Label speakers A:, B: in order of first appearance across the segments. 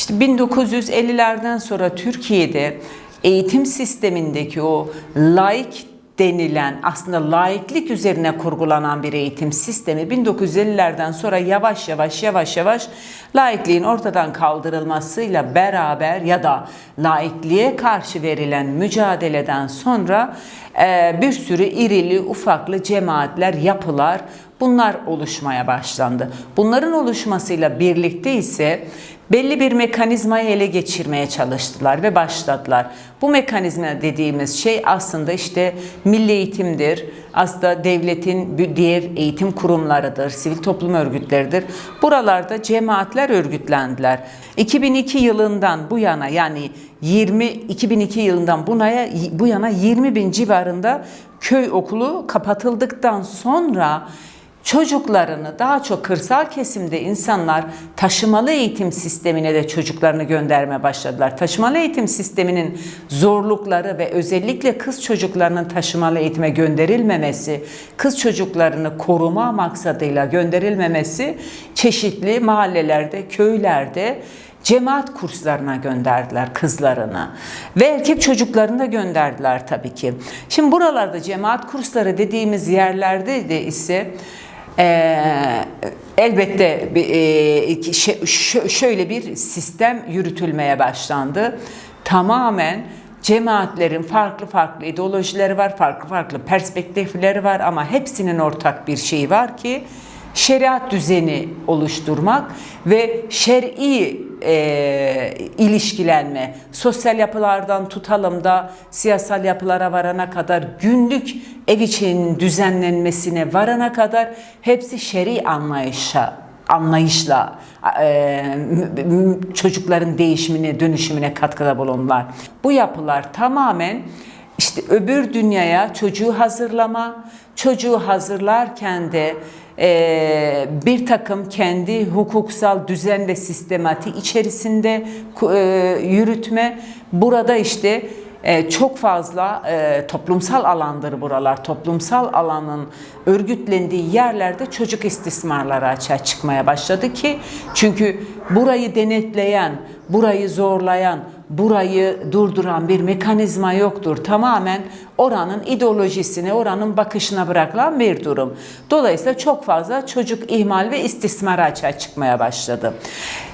A: İşte 1950'lerden sonra Türkiye'de eğitim sistemindeki o laik denilen aslında laiklik üzerine kurgulanan bir eğitim sistemi 1950'lerden sonra yavaş yavaş yavaş yavaş laikliğin ortadan kaldırılmasıyla beraber ya da laikliğe karşı verilen mücadeleden sonra e, bir sürü irili ufaklı cemaatler, yapılar bunlar oluşmaya başlandı. Bunların oluşmasıyla birlikte ise belli bir mekanizmayı ele geçirmeye çalıştılar ve başladılar. Bu mekanizma dediğimiz şey aslında işte milli eğitimdir. Aslında devletin diğer eğitim kurumlarıdır, sivil toplum örgütleridir. Buralarda cemaatler örgütlendiler. 2002 yılından bu yana yani 20 2002 yılından buna bu yana 20 bin civarında köy okulu kapatıldıktan sonra çocuklarını daha çok kırsal kesimde insanlar taşımalı eğitim sistemine de çocuklarını göndermeye başladılar. Taşımalı eğitim sisteminin zorlukları ve özellikle kız çocuklarının taşımalı eğitime gönderilmemesi, kız çocuklarını koruma maksadıyla gönderilmemesi çeşitli mahallelerde, köylerde cemaat kurslarına gönderdiler kızlarını ve erkek çocuklarını da gönderdiler tabii ki. Şimdi buralarda cemaat kursları dediğimiz yerlerde de ise ee, elbette e, şö- şöyle bir sistem yürütülmeye başlandı. Tamamen cemaatlerin farklı farklı ideolojileri var, farklı farklı perspektifleri var ama hepsinin ortak bir şeyi var ki şeriat düzeni oluşturmak ve şer'i e, ilişkilenme, sosyal yapılardan tutalım da siyasal yapılara varana kadar günlük ev için düzenlenmesine varana kadar hepsi şer'i anlayışa anlayışla e, çocukların değişimine, dönüşümüne katkıda bulundular. Bu yapılar tamamen işte öbür dünyaya çocuğu hazırlama, çocuğu hazırlarken de e, bir takım kendi hukuksal düzen ve sistematiği içerisinde e, yürütme. Burada işte e, çok fazla e, toplumsal alandır buralar. Toplumsal alanın örgütlendiği yerlerde çocuk istismarları açığa çıkmaya başladı ki çünkü burayı denetleyen, burayı zorlayan, burayı durduran bir mekanizma yoktur. Tamamen oranın ideolojisine, oranın bakışına bırakılan bir durum. Dolayısıyla çok fazla çocuk ihmal ve istismara açığa çıkmaya başladı.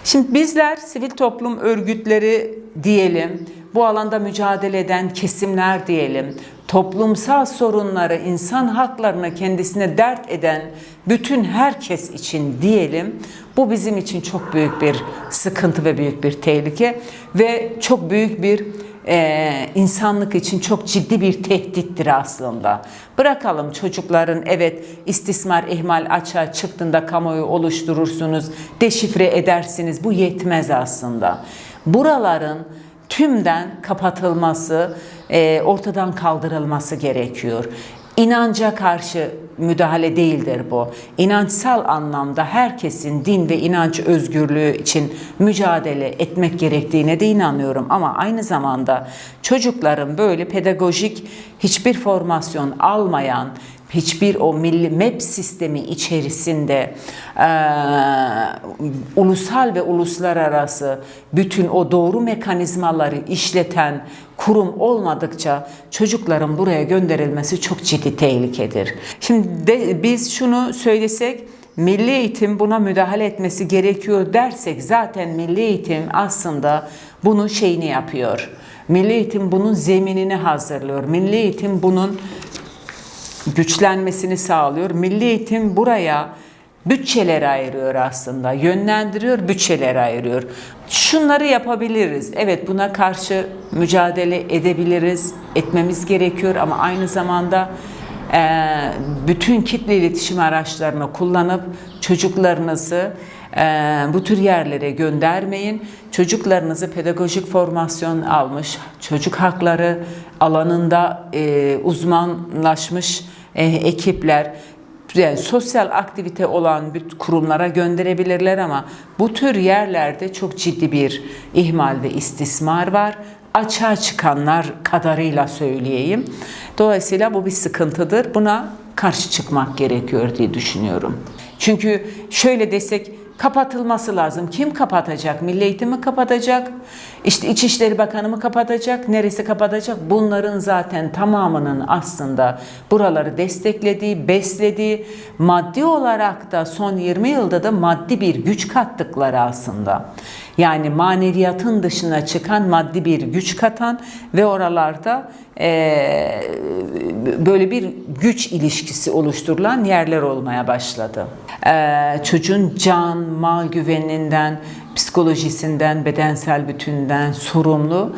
A: Şimdi bizler sivil toplum örgütleri diyelim, bu alanda mücadele eden kesimler diyelim, toplumsal sorunları, insan haklarını kendisine dert eden bütün herkes için diyelim, bu bizim için çok büyük bir sıkıntı ve büyük bir tehlike ve çok büyük bir e, insanlık için çok ciddi bir tehdittir aslında. Bırakalım çocukların evet istismar ihmal açığa çıktığında kamuoyu oluşturursunuz, deşifre edersiniz. Bu yetmez aslında. Buraların tümden kapatılması, e, ortadan kaldırılması gerekiyor. İnanca karşı müdahale değildir bu. İnançsal anlamda herkesin din ve inanç özgürlüğü için mücadele etmek gerektiğine de inanıyorum. Ama aynı zamanda çocukların böyle pedagojik hiçbir formasyon almayan, hiçbir o milli MEP sistemi içerisinde eee, ulusal ve uluslararası bütün o doğru mekanizmaları işleten kurum olmadıkça çocukların buraya gönderilmesi çok ciddi tehlikedir. Şimdi de, biz şunu söylesek Milli eğitim buna müdahale etmesi gerekiyor dersek zaten milli eğitim aslında bunun şeyini yapıyor. Milli eğitim bunun zeminini hazırlıyor. Milli eğitim bunun güçlenmesini sağlıyor. Milli eğitim buraya bütçeler ayırıyor aslında. Yönlendiriyor, bütçeler ayırıyor. Şunları yapabiliriz. Evet buna karşı mücadele edebiliriz. Etmemiz gerekiyor ama aynı zamanda e, bütün kitle iletişim araçlarını kullanıp çocuklarınızı e, bu tür yerlere göndermeyin. Çocuklarınızı pedagojik formasyon almış, çocuk hakları alanında e, uzmanlaşmış e, ekipler, yani sosyal aktivite olan bir kurumlara gönderebilirler ama bu tür yerlerde çok ciddi bir ihmal ve istismar var. Açığa çıkanlar kadarıyla söyleyeyim. Dolayısıyla bu bir sıkıntıdır. Buna karşı çıkmak gerekiyor diye düşünüyorum. Çünkü şöyle desek kapatılması lazım. Kim kapatacak? Milli Eğitim mi kapatacak? İşte İçişleri Bakanı mı kapatacak? Neresi kapatacak? Bunların zaten tamamının aslında buraları desteklediği, beslediği, maddi olarak da son 20 yılda da maddi bir güç kattıkları aslında. Yani maneviyatın dışına çıkan maddi bir güç katan ve oralarda eee, böyle bir güç ilişkisi oluşturulan yerler olmaya başladı. Eee, çocuğun can, mal güveninden, psikolojisinden, bedensel bütünden sorumlu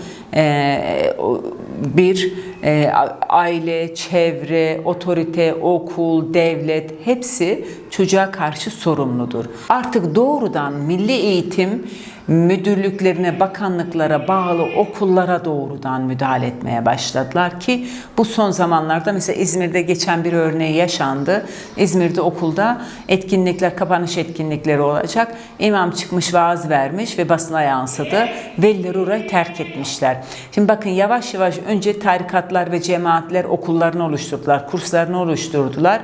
A: o- bir a- aile, çevre, otorite, okul, devlet hepsi çocuğa karşı sorumludur. Artık doğrudan milli eğitim müdürlüklerine, bakanlıklara bağlı okullara doğrudan müdahale etmeye başladılar ki bu son zamanlarda mesela İzmir'de geçen bir örneği yaşandı. İzmir'de okulda etkinlikler, kapanış etkinlikleri olacak. İmam çıkmış vaaz vermiş ve basına yansıdı. Veliler orayı terk etmişler. Şimdi bakın yavaş yavaş önce tarikatlar ve cemaatler okullarını oluşturdular, kurslarını oluşturdular.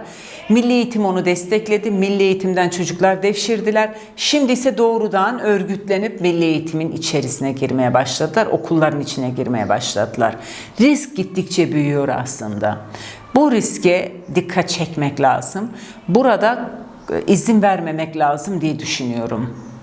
A: Milli Eğitim onu destekledi. Milli Eğitimden çocuklar devşirdiler. Şimdi ise doğrudan örgütlenip Milli Eğitimin içerisine girmeye başladılar. Okulların içine girmeye başladılar. Risk gittikçe büyüyor aslında. Bu riske dikkat çekmek lazım. Burada e, izin vermemek lazım diye düşünüyorum.